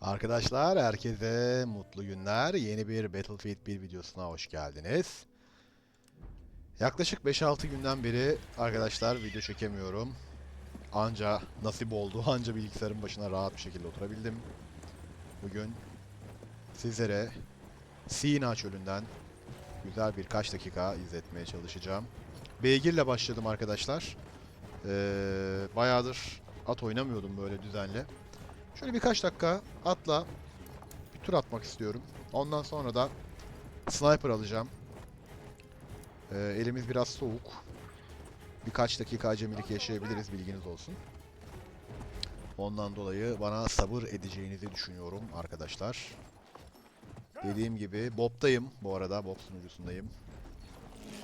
Arkadaşlar herkese mutlu günler. Yeni bir Battlefield 1 videosuna hoş geldiniz. Yaklaşık 5-6 günden beri arkadaşlar video çekemiyorum. Anca nasip oldu. Anca bilgisayarın başına rahat bir şekilde oturabildim. Bugün sizlere Sina çölünden güzel birkaç dakika izletmeye çalışacağım. Beygir'le başladım arkadaşlar. Ee, bayağıdır at oynamıyordum böyle düzenli. Şöyle birkaç dakika atla bir tur atmak istiyorum. Ondan sonra da sniper alacağım. Ee, elimiz biraz soğuk. Birkaç dakika acemilik yaşayabiliriz bilginiz olsun. Ondan dolayı bana sabır edeceğinizi düşünüyorum arkadaşlar. Dediğim gibi Bob'dayım bu arada. Bob sunucusundayım.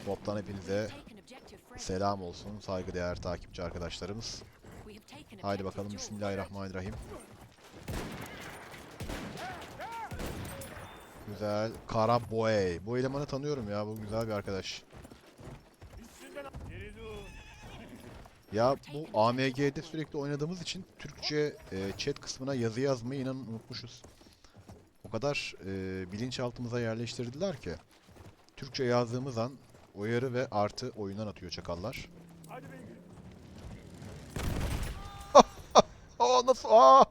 Bob'dan hepinize selam olsun saygıdeğer takipçi arkadaşlarımız. Haydi bakalım Bismillahirrahmanirrahim. Güzel. Karaboy. Bu elemanı tanıyorum ya. Bu güzel bir arkadaş. Ya bu AMG'de sürekli oynadığımız için Türkçe e, chat kısmına yazı yazmayı inan unutmuşuz. O kadar e, bilinçaltımıza yerleştirdiler ki. Türkçe yazdığımız an uyarı ve artı oyundan atıyor çakallar. Aa nasıl? Aa!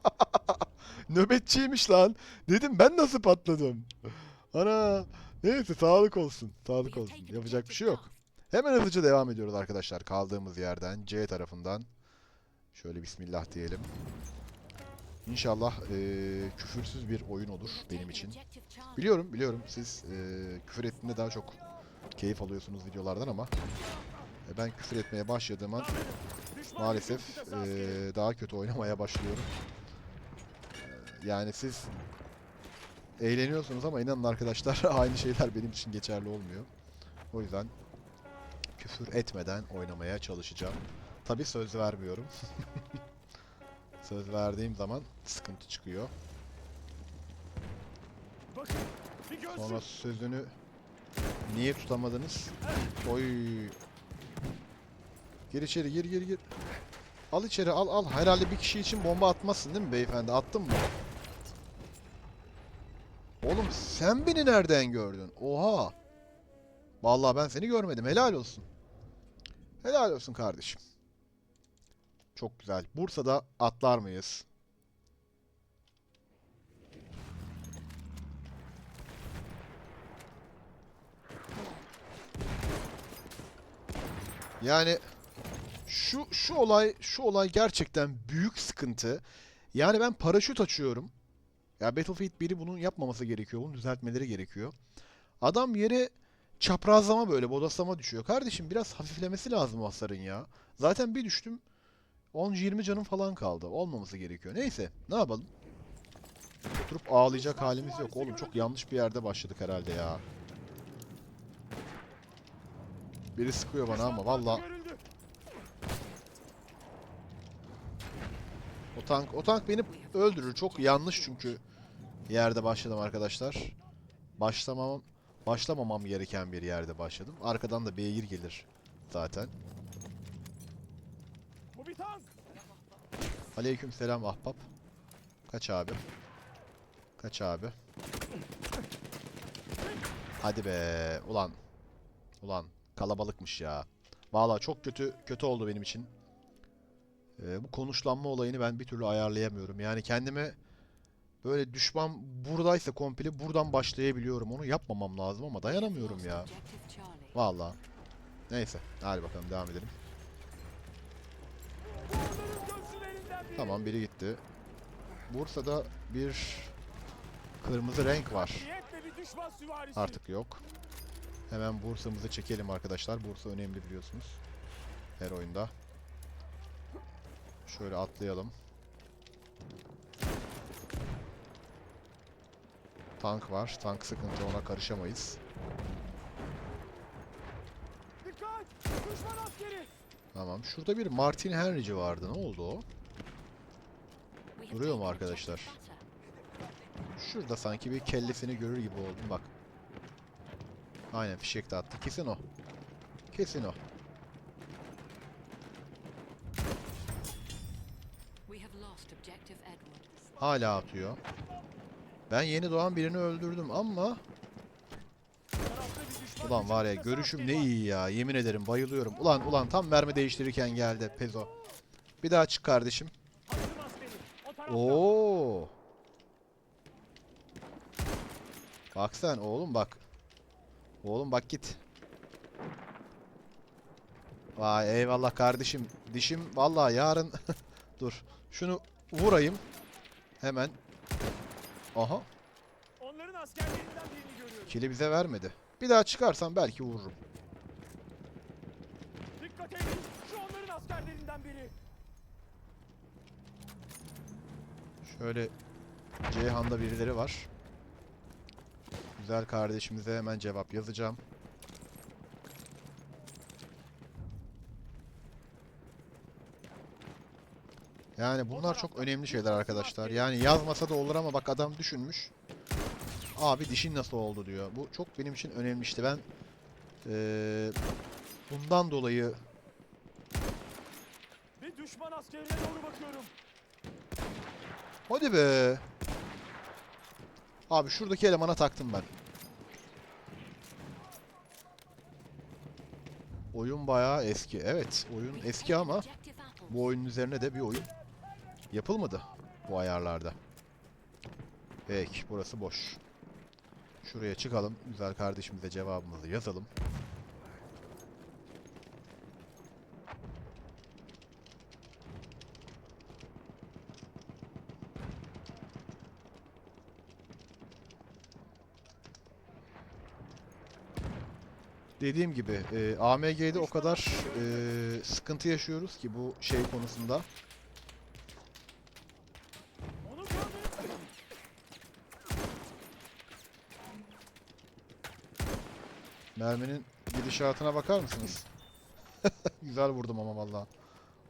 Nöbetçiymiş lan. Dedim ben nasıl patladım? Ana. Neyse sağlık olsun. Sağlık olsun. Yapacak bir şey yok. Hemen hızlıca devam ediyoruz arkadaşlar. Kaldığımız yerden C tarafından. Şöyle bismillah diyelim. İnşallah eee, küfürsüz bir oyun olur benim için. Biliyorum biliyorum siz eee, küfür ettiğinde daha çok keyif alıyorsunuz videolardan ama e, ben küfür etmeye başladığım an maalesef eee, daha kötü oynamaya başlıyorum. Eee, Yani siz eğleniyorsunuz ama inanın arkadaşlar aynı şeyler benim için geçerli olmuyor. O yüzden küfür etmeden oynamaya çalışacağım. Tabi söz vermiyorum. söz verdiğim zaman sıkıntı çıkıyor. Sonra sözünü niye tutamadınız? Oy. Gir içeri gir gir gir. Al içeri al al. Herhalde bir kişi için bomba atmazsın değil mi beyefendi? Attın mı? Oğlum sen beni nereden gördün? Oha. Vallahi ben seni görmedim. Helal olsun. Helal olsun kardeşim. Çok güzel. Bursa'da atlar mıyız? Yani şu şu olay şu olay gerçekten büyük sıkıntı. Yani ben paraşüt açıyorum. Ya Battlefield 1'i bunun yapmaması gerekiyor. Bunun düzeltmeleri gerekiyor. Adam yere çaprazlama böyle bodoslama düşüyor. Kardeşim biraz hafiflemesi lazım hasarın ya. Zaten bir düştüm 10-20 canım falan kaldı. Olmaması gerekiyor. Neyse ne yapalım? Oturup ağlayacak halimiz yok. Oğlum çok yanlış bir yerde başladık herhalde ya. Biri sıkıyor bana ama valla o tank o tank beni öldürür. Çok yanlış çünkü yerde başladım arkadaşlar. Başlamam başlamamam gereken bir yerde başladım. Arkadan da beygir gelir zaten. Bu bir tank. Aleyküm selam ahbap. Kaç abi? Kaç abi? Hadi be. Ulan. Ulan kalabalıkmış ya. Vallahi çok kötü kötü oldu benim için. Ee, bu konuşlanma olayını ben bir türlü ayarlayamıyorum. Yani kendime böyle düşman buradaysa komple buradan başlayabiliyorum. Onu yapmamam lazım ama dayanamıyorum ya. Vallahi. Neyse. Hadi bakalım devam edelim. Tamam biri gitti. Bursa'da bir kırmızı renk var. Artık yok. Hemen Bursa'mızı çekelim arkadaşlar. Bursa önemli biliyorsunuz. Her oyunda. Şöyle atlayalım. Tank var. Tank sıkıntı ona karışamayız. Dikkat! Düşman askeri. Tamam. Şurada bir Martin Henry'ci vardı. Ne oldu o? Duruyor mu arkadaşlar? Şurada sanki bir kellesini görür gibi oldum bak. Aynen fişek de attı. Kesin o. Kesin o. Hala atıyor. Ben yeni doğan birini öldürdüm ama ulan var ya görüşüm ne iyi ya. Yemin ederim bayılıyorum. Ulan ulan tam mermi değiştirirken geldi Pezo. Bir daha çık kardeşim. Oo. Bak sen oğlum bak. Oğlum bak git. Vay eyvallah kardeşim. Dişim vallahi yarın dur. Şunu vurayım. Hemen. Aha. Onların askerlerinden birini görüyorum. Kili bize vermedi. Bir daha çıkarsam belki vururum. Dikkat edin. Şu onların askerlerinden biri. Şöyle Ceyhan'da birileri var. Güzel kardeşimize hemen cevap yazacağım. Yani bunlar çok önemli şeyler arkadaşlar. Yani yazmasa da olur ama bak adam düşünmüş. Abi dişin nasıl oldu diyor. Bu çok benim için önemli işte. Ben eee, bundan dolayı Bir düşman askerine doğru bakıyorum. Hadi be. Abi şuradaki elemana taktım ben. Oyun bayağı eski. Evet, oyun eski ama bu oyunun üzerine de bir oyun yapılmadı bu ayarlarda. Peki, burası boş. Şuraya çıkalım. Güzel kardeşimize cevabımızı yazalım. Dediğim gibi e, AMG'de o kadar e, sıkıntı yaşıyoruz ki bu şey konusunda. Onu gördüm. Merminin gidişatına bakar mısınız? Güzel vurdum ama valla.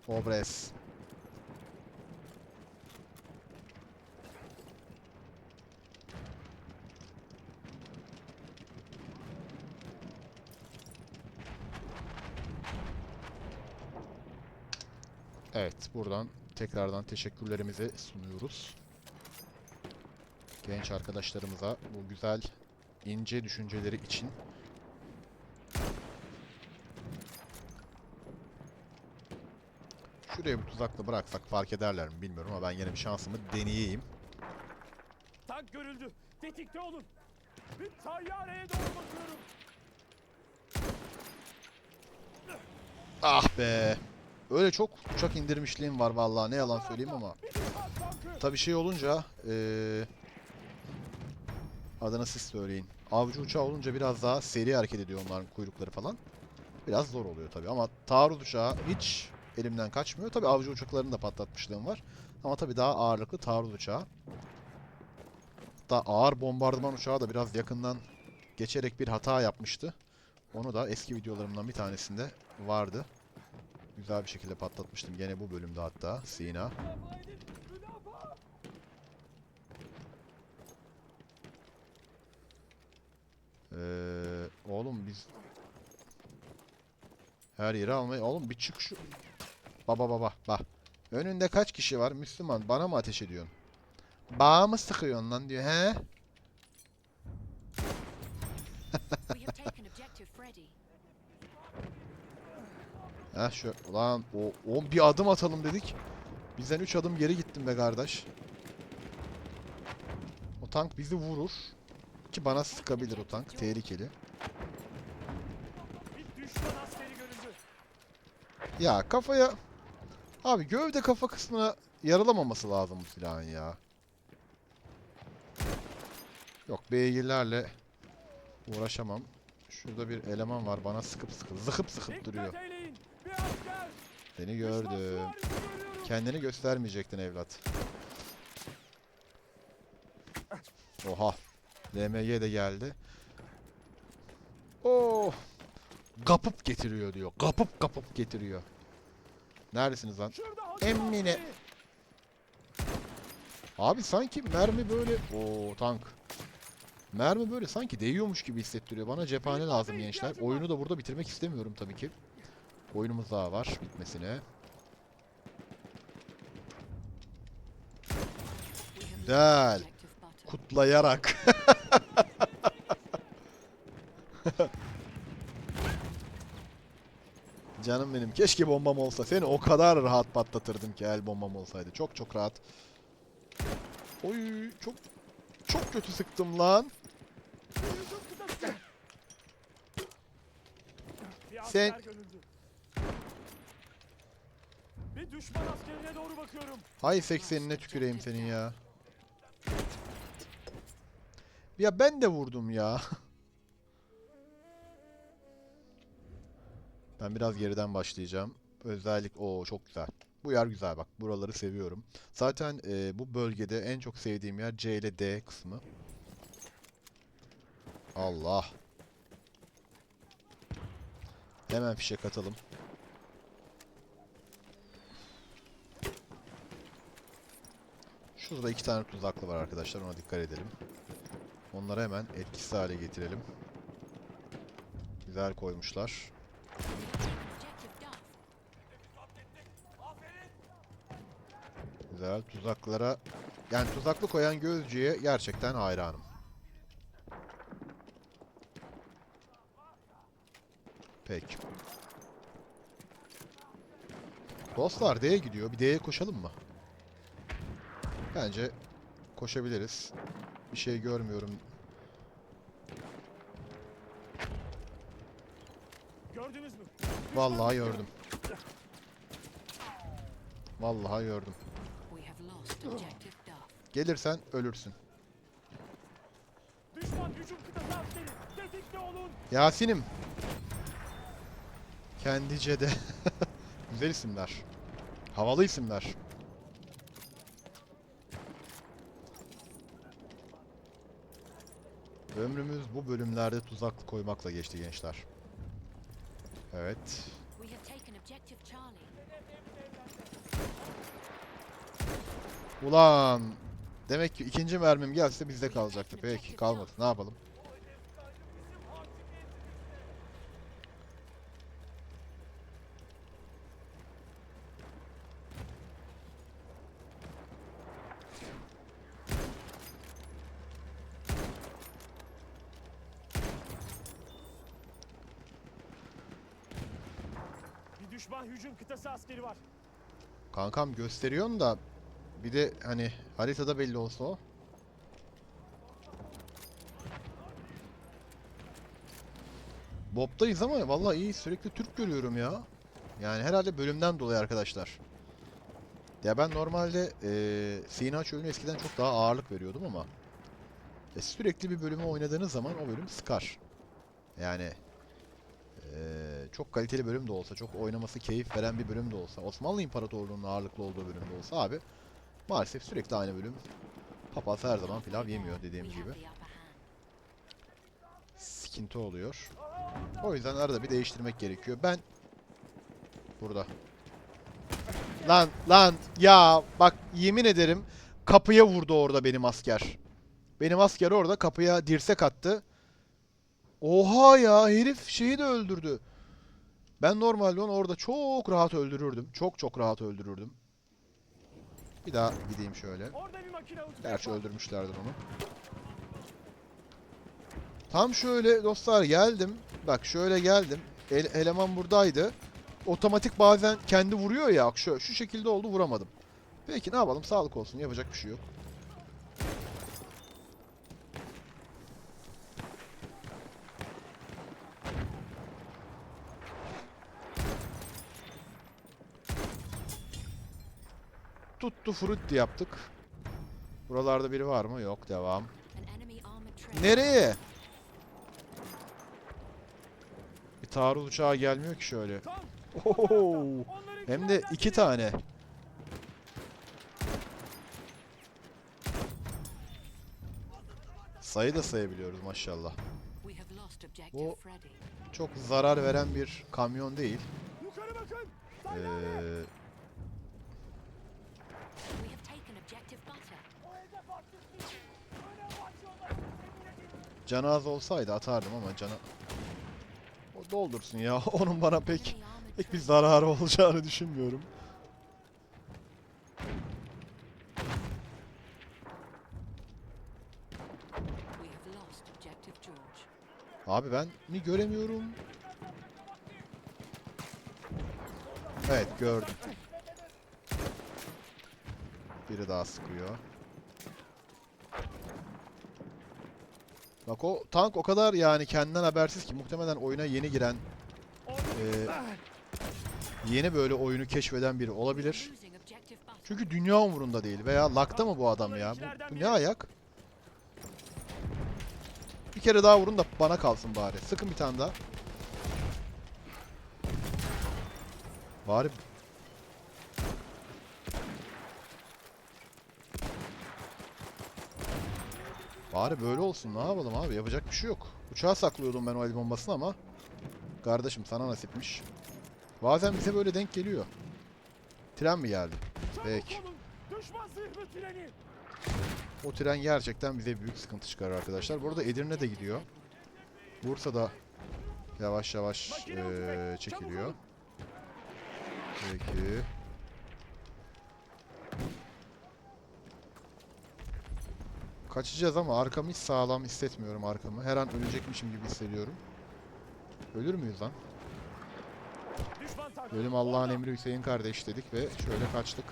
Obres. Evet, buradan tekrardan teşekkürlerimizi sunuyoruz. Genç arkadaşlarımıza bu güzel ince düşünceleri için. Şuraya bir tuzakla bıraksak fark ederler mi bilmiyorum ama ben yine bir şansımı deneyeyim. Tank görüldü. Tetikte olun. Bir tayyareye doğru bakıyorum. Ah be. Öyle çok uçak indirmişliğim var vallahi ne yalan söyleyeyim ama. Tabii şey olunca eee adını siz söyleyin. Avcı uçağı olunca biraz daha seri hareket ediyor onların kuyrukları falan. Biraz zor oluyor tabii ama taarruz uçağı hiç elimden kaçmıyor. Tabii avcı uçaklarını da patlatmışlığım var. Ama tabii daha ağırlıklı taarruz uçağı. Hatta ağır bombardıman uçağı da biraz yakından geçerek bir hata yapmıştı. Onu da eski videolarımdan bir tanesinde vardı. Güzel bir şekilde patlatmıştım. Gene bu bölümde hatta Sina. Ee, oğlum biz her yeri almayı oğlum bir çık şu baba baba bak. Önünde kaç kişi var? Müslüman bana mı ateş ediyorsun? Bağa mı sıkıyorsun lan diyor he. Heh şu ulan o, o bir adım atalım dedik. Bizden 3 adım geri gittin be kardeş. O tank bizi vurur. Ki bana sıkabilir o tank tehlikeli. Ya kafaya... Abi gövde kafa kısmına yaralamaması lazım bu silahın ya. Yok beygirlerle uğraşamam. Şurada bir eleman var bana sıkıp sıkıp zıkıp zıkıp duruyor. Seni gördüm. Kendini göstermeyecektin evlat. Oha. LMG de geldi. Oh. Kapıp getiriyor diyor. Kapıp kapıp getiriyor. Neredesiniz lan? Emmine. Abi sanki mermi böyle... Oo tank. Mermi böyle sanki değiyormuş gibi hissettiriyor. Bana cephane lazım gençler. Oyunu da burada bitirmek istemiyorum tabii ki. Oyunumuz daha var bitmesine. Güzel. Kutlayarak. Canım benim. Keşke bombam olsa. Seni o kadar rahat patlatırdım ki el bombam olsaydı. Çok çok rahat. Oy çok çok kötü sıktım lan. Sen-. Bir düşman askerine doğru bakıyorum. Hay 80'ine tüküreyim senin ya. Ya ben de vurdum ya. Ben biraz geriden başlayacağım. Özellik o çok güzel. Bu yer güzel bak. Buraları seviyorum. Zaten e, bu bölgede en çok sevdiğim yer C ile D kısmı. Allah. Hemen fişek atalım. Şurada iki tane tuzaklı var arkadaşlar. Ona dikkat edelim. Onları hemen etkisiz hale getirelim. Güzel koymuşlar. Güzel. Tuzaklara... Yani tuzaklı koyan gözcüye gerçekten hayranım. Peki. Dostlar D'ye gidiyor. Bir D'ye koşalım mı? Bence koşabiliriz. Bir şey görmüyorum. Vallahi gördüm. Vallahi gördüm. Gelirsen ölürsün. Düşman hücum kıtası askeri. Tetikte olun. Yasin'im. Kendice de. Güzel isimler. Havalı isimler. Ömrümüz bu bölümlerde tuzak koymakla geçti gençler. Evet. Ulan. Demek ki ikinci mermim gelse bizde kalacaktı. Peki kalmadı. Ne yapalım? Bir düşman hücum kıtası askeri var. Kankam gösteriyorsun da bir de hani haritada belli olsa o. Bob'dayız ama vallahi iyi sürekli Türk görüyorum ya. Yani herhalde bölümden dolayı arkadaşlar. Ya ben normalde eee Sina Çölü'ne eskiden çok daha ağırlık veriyordum ama e, sürekli bir bölümü oynadığınız zaman o bölüm sıkar. Yani eee, çok kaliteli bölüm de olsa, çok oynaması keyif veren bir bölüm de olsa, Osmanlı İmparatorluğu'nun ağırlıklı olduğu bölüm de olsa abi maalesef sürekli aynı bölüm papaz her zaman pilav yemiyor dediğimiz We gibi. Sıkıntı oluyor. O yüzden arada bir değiştirmek gerekiyor. Ben burada. Lan lan ya bak yemin ederim kapıya vurdu orada benim asker. Benim asker orada kapıya dirsek attı. Oha ya herif şeyi de öldürdü. Ben normalde onu orada çok rahat öldürürdüm. Çok çok rahat öldürürdüm. Bir daha gideyim şöyle. Orada bir makine uçacak. Gerçi öldürmüşlerdir onu. Tam şöyle dostlar geldim. Bak şöyle geldim. El- eleman buradaydı. Otomatik bazen kendi vuruyor ya. Şu, şu şekilde oldu vuramadım. Peki ne yapalım? Sağlık olsun. Yapacak bir şey yok. Tuttu frutti yaptık. Buralarda biri var mı? Yok. Devam. Nereye? Bir taarruz uçağı gelmiyor ki şöyle. Oho. Hem de iki tane. Sayı da sayabiliyoruz maşallah. Bu-. Çok zarar veren bir kamyon değil. Ee, canı az olsaydı atardım ama canı... O doldursun ya. Onun bana pek pek bir zararı olacağını düşünmüyorum. Abi ben mi göremiyorum? Evet gördüm. Biri daha sıkıyor. Bak o tank o kadar yani kendinden habersiz ki muhtemelen oyuna yeni giren, eee, yeni böyle oyunu keşfeden biri olabilir. Çünkü dünya umurunda değil. Veya lakta mı bu adam ya? Bu, bu ne ayak? Bir kere daha vurun da bana kalsın bari. Sıkın bir tane daha. Bari Bari böyle olsun. Ne yapalım abi? Yapacak bir şey yok. Uçağa saklıyordum ben o el bombasını ama kardeşim sana nasipmiş. Bazen bize böyle denk geliyor. Tren mi geldi? Peki. O tren gerçekten bize büyük sıkıntı çıkarır arkadaşlar. Bu arada Edirne de gidiyor. Bursa da yavaş yavaş uçmak, çekiliyor. Peki. Kaçacağız ama arkamı hiç sağlam hissetmiyorum arkamı. Her an ölecekmişim gibi hissediyorum. Ölür müyüz lan? Ölüm Allah'ın emri Hüseyin kardeş dedik ve şöyle kaçtık.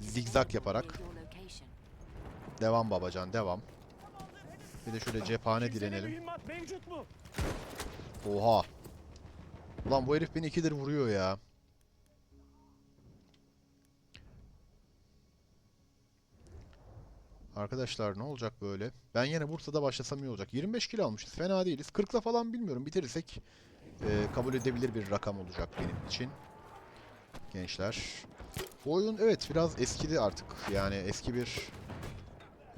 Zigzag yaparak. Devam babacan devam. Bir de şöyle cephane direnelim. Oha. Ulan bu herif beni ikidir vuruyor ya. Arkadaşlar ne olacak böyle? Ben yine Bursa'da başlasam iyi olacak. 25 kilo almışız. Fena değiliz. 40'la falan bilmiyorum. Bitirirsek e, kabul edebilir bir rakam olacak benim için. Gençler. Bu oyun evet biraz eskidi artık. Yani eski bir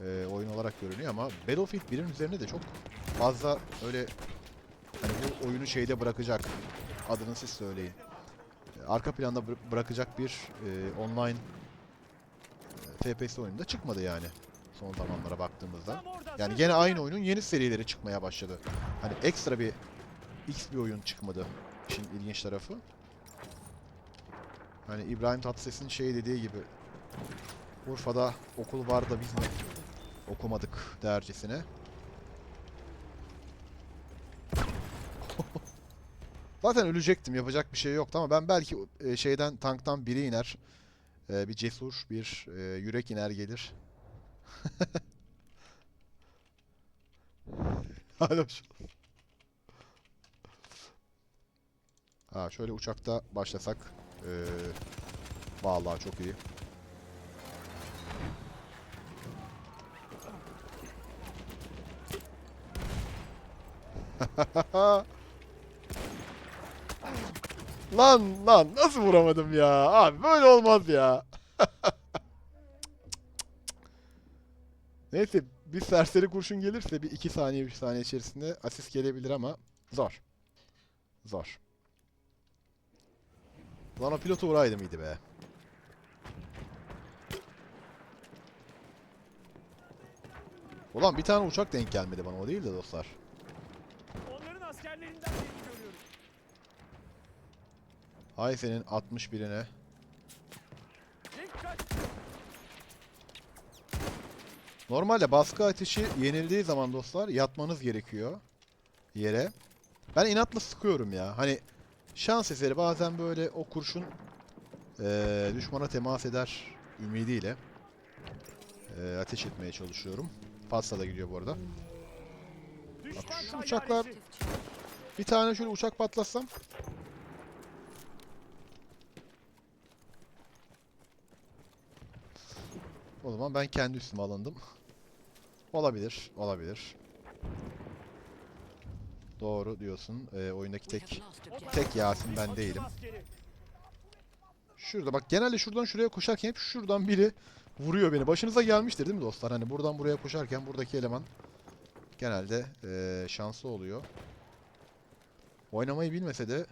e, oyun olarak görünüyor ama Battlefield 1'in üzerine de çok fazla öyle Hani bu oyunu şeyde bırakacak. Adını siz söyleyin. Arka planda bıra- bırakacak bir e, online e, FPS oyunda çıkmadı yani. Son zamanlara baktığımızda. Yani gene aynı oyunun yeni serileri çıkmaya başladı. Hani ekstra bir X bir oyun çıkmadı. İşin ilginç tarafı. Hani İbrahim Tatlıses'in şey dediği gibi Urfa'da okul var da biz mi okumadık dercesine. Zaten ölecektim. Yapacak bir şey yoktu ama ben belki e, şeyden tanktan biri iner. E, bir cesur, bir e, yürek iner gelir. Hala şu- Ha şöyle uçakta başlasak. E, vallahi çok iyi. Lan lan nasıl vuramadım ya? Abi böyle olmaz ya. Neyse bir serseri kurşun gelirse bir 2 saniye 3 saniye içerisinde asist gelebilir ama zor. Zor. Lan o pilotu vuraydı mıydı be? Ulan bir tane uçak denk gelmedi bana o değil de dostlar. Onların askerlerinden birini görüyorum. Hay senin 61'ine. Dikkat. Normalde baskı ateşi yenildiği zaman dostlar yatmanız gerekiyor yere. Ben inatla sıkıyorum ya. Hani şans eseri bazen böyle o kurşun eee, düşmana temas eder ümidiyle eee, ateş etmeye çalışıyorum. Pasta da gidiyor bu arada. Düşman şu uçaklar-. Bir tane şöyle uçak patlatsam. O zaman ben kendi üstüme alındım. Olabilir, olabilir. Doğru diyorsun. Ee, oyundaki tek tek Yasin ben değilim. Şurada bak genelde şuradan şuraya koşarken hep şuradan biri vuruyor beni. Başınıza gelmiştir değil mi dostlar? Hani buradan buraya koşarken buradaki eleman genelde eee, şanslı oluyor. Oynamayı bilmese de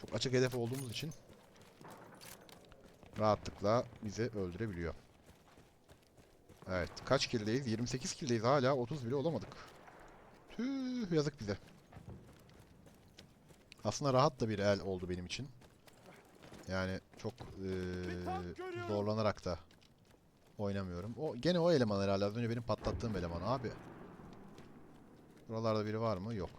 çok açık hedef olduğumuz için rahatlıkla bizi öldürebiliyor. Evet. Kaç killdeyiz? 28 killdeyiz. Hala 30 bile olamadık. Tüh yazık bize. Aslında rahat da bir el oldu benim için. Yani çok görüyorum. zorlanarak da oynamıyorum. O gene o eleman herhalde. Az önce benim patlattığım eleman abi. Buralarda biri var mı? Yok.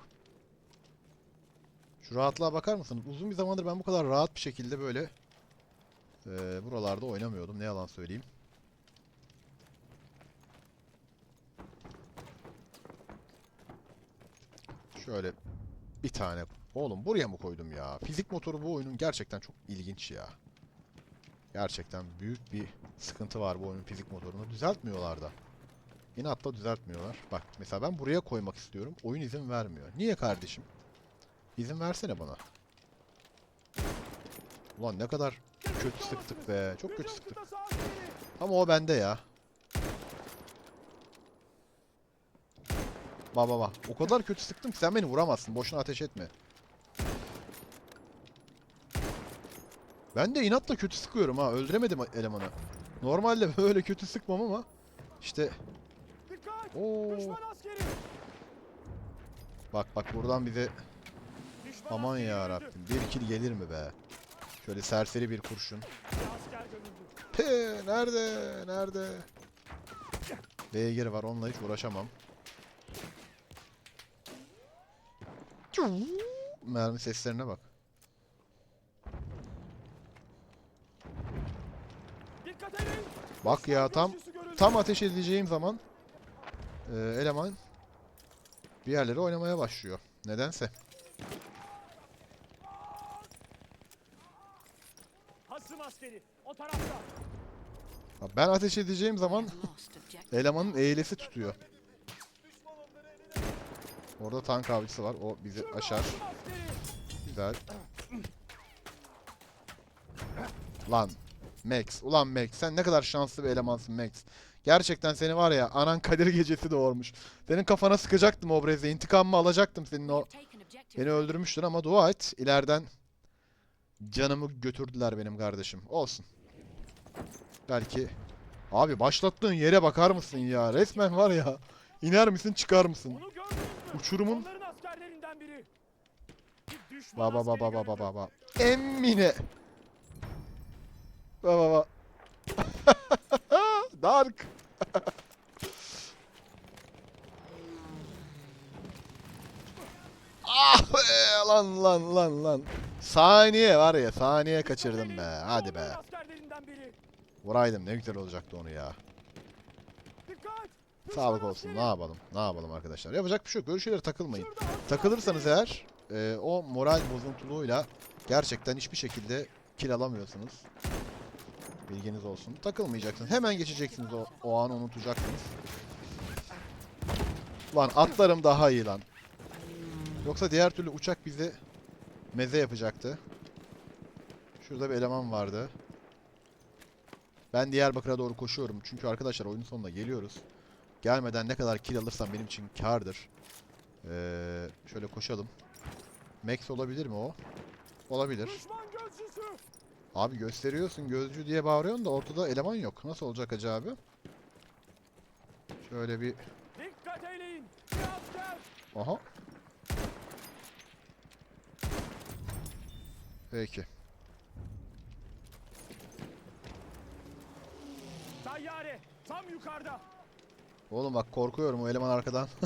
Şu rahatlığa bakar mısınız? Uzun bir zamandır ben bu kadar rahat bir şekilde böyle eee, buralarda oynamıyordum. Ne yalan söyleyeyim. Şöyle bir tane. Oğlum buraya mı koydum ya? Fizik motoru bu oyunun gerçekten çok ilginç ya. Gerçekten büyük bir sıkıntı var bu oyunun fizik motorunu. Düzeltmiyorlar da. İnatla düzeltmiyorlar. Bak mesela ben buraya koymak istiyorum. Oyun izin vermiyor. Niye kardeşim? İzin versene bana. Ulan ne kadar kötü sıktık be. Çok kötü sıktık. Ama o bende ya. Bak bak bak. O kadar kötü sıktım ki sen beni vuramazsın. Boşuna ateş etme. Ben de inatla kötü sıkıyorum ha. Öldüremedim elemanı. Normalde böyle kötü sıkmam ama işte. Oo. Bak bak buradan bize aman ya. Rabbim bir kill gelir mi be? Şöyle serseri bir kurşun. Pe nerede? Nerede? Beygir var onunla hiç uğraşamam. Mermi seslerine bak. Bak ya tam tam ateş edeceğim zaman e, eleman bir yerlere oynamaya başlıyor. Nedense. Ben ateş edeceğim zaman elemanın eğlesi tutuyor. Orada tank avcısı var. O bizi aşar. Güzel. Lan Max. Ulan Max sen ne kadar şanslı bir elemansın Max. Gerçekten seni var ya anan Kadir gecesi doğurmuş. Senin kafana sıkacaktım o breze. İntikamımı alacaktım senin o. Beni öldürmüştün ama dua et. İleriden canımı götürdüler benim kardeşim. Olsun. Belki... Abi başlattığın yere bakar mısın ya? Resmen var ya. İner misin çıkar mısın? Uçurumun Onların askerlerinden biri. Bir düşman Ba ba ba ba ba ba ba ba. Emmine. Ba ba ba. Dark. ah be lan lan lan lan. Saniye var ya saniye kaçırdım be. Hadi be. Askerlerinden biri. Vuraydım ne güzel olacaktı onu ya. Sağlık olsun. Ne yapalım? Ne yapalım arkadaşlar? Yapacak bir şey yok. Böyle şeylere takılmayın. Takılırsanız eğer e, o moral bozuntuluğuyla gerçekten hiçbir şekilde kill alamıyorsunuz. Bilginiz olsun. Takılmayacaksınız. Hemen geçeceksiniz o, o anı unutacaksınız. Lan atlarım daha iyi lan. Yoksa diğer türlü uçak bizi meze yapacaktı. Şurada bir eleman vardı. Ben Diyarbakır'a doğru koşuyorum. Çünkü arkadaşlar oyunun sonuna geliyoruz. Gelmeden ne kadar kill alırsam benim için kardır. Ee, şöyle koşalım. Max olabilir mi o? Olabilir. Abi gösteriyorsun gözcü diye bağırıyorsun da ortada eleman yok. Nasıl olacak acaba abi? Şöyle bir... Aha. Peki. Tayyare. Tam yukarıda. Oğlum bak korkuyorum o eleman arkadan.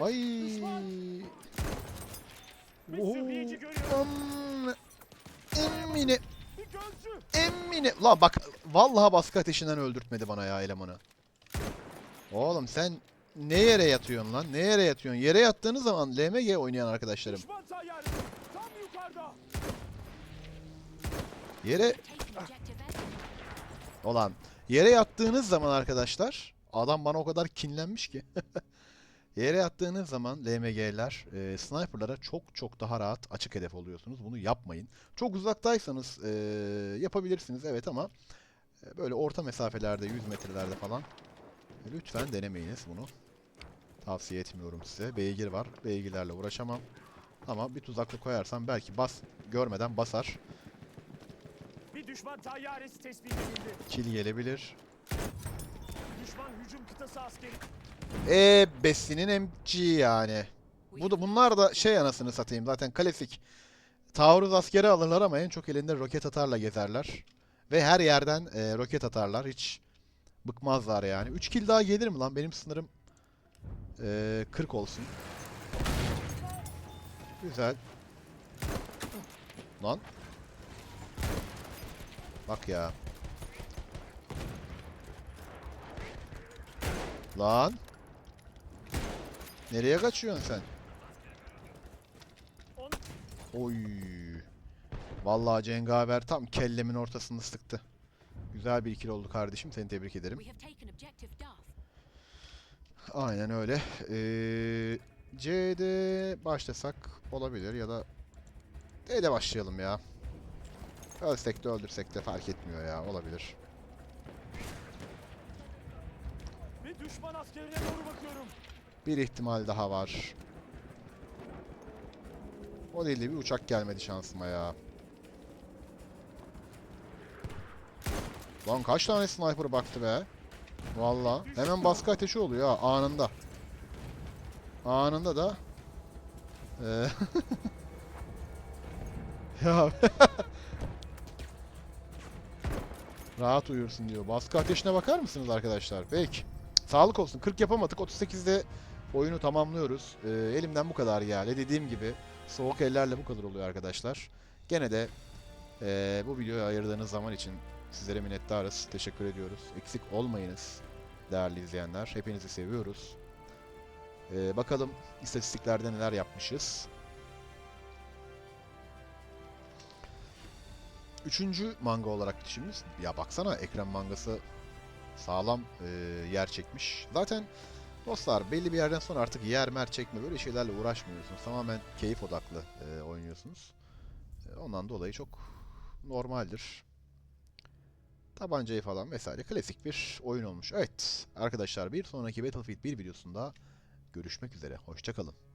Ay. Emmine. Emmine. La bak vallahi baskı ateşinden öldürtmedi bana ya elemanı. Oğlum sen ne yere yatıyorsun lan? Ne yere yatıyorsun? Yere yattığınız zaman LMG oynayan arkadaşlarım. Yere olan yere yattığınız zaman arkadaşlar adam bana o kadar kinlenmiş ki. yere yattığınız zaman LMG'ler e, sniperlara çok çok daha rahat açık hedef oluyorsunuz. Bunu yapmayın. Çok uzaktaysanız e, yapabilirsiniz evet ama e, böyle orta mesafelerde 100 metrelerde falan e, lütfen denemeyiniz bunu. Tavsiye etmiyorum size. Beygir var. Beygirlerle uğraşamam. Ama bir tuzaklı koyarsam belki bas görmeden basar. Düşman tayyaresi tespit edildi. Kill gelebilir. Düşman hücum kıtası askeri. E besinin MG yani. Bu da bunlar da şey anasını satayım zaten klasik. Taarruz askeri alırlar ama en çok elinde roket atarla gezerler. Ve her yerden e, roket atarlar. Hiç bıkmazlar yani. 3 kill daha gelir mi lan? Benim sınırım Ee, 40 olsun. Güzel. Lan. Bak ya. Lan. Nereye kaçıyorsun sen? Oy. Vallahi Cengaver tam kellemin ortasını sıktı. Güzel bir ikili oldu kardeşim. Seni tebrik ederim. Aynen öyle. Ee, C'de başlasak olabilir ya da D'de başlayalım ya. Ölsek de öldürsek de fark etmiyor ya. Olabilir. Bir düşman askerine doğru bakıyorum. Bir ihtimal daha var. O değil de bir uçak gelmedi şansıma ya. Lan kaç tane sniper baktı be? Valla. Hemen baskı ateşi oluyor ha anında. Anında da. Eee, ya. Rahat uyursun diyor. Baskı ateşine bakar mısınız arkadaşlar? Peki. Sağlık olsun. 40 yapamadık. 38'de oyunu tamamlıyoruz. Ee, elimden bu kadar geldi. Dediğim gibi soğuk ellerle bu kadar oluyor arkadaşlar. Gene de ee, bu videoya ayırdığınız zaman için sizlere minnettarız. Teşekkür ediyoruz. Eksik olmayınız değerli izleyenler. Hepinizi seviyoruz. Ee, bakalım istatistiklerde neler yapmışız. Üçüncü manga olarak işimiz. Ya baksana ekran mangası sağlam e, yer çekmiş. Zaten dostlar belli bir yerden sonra artık yer mer çekme böyle şeylerle uğraşmıyorsunuz. Tamamen keyif odaklı e, oynuyorsunuz. E, ondan dolayı çok normaldir. Tabancayı falan vesaire klasik bir oyun olmuş. Evet arkadaşlar bir sonraki Battlefield 1 videosunda görüşmek üzere. Hoşçakalın.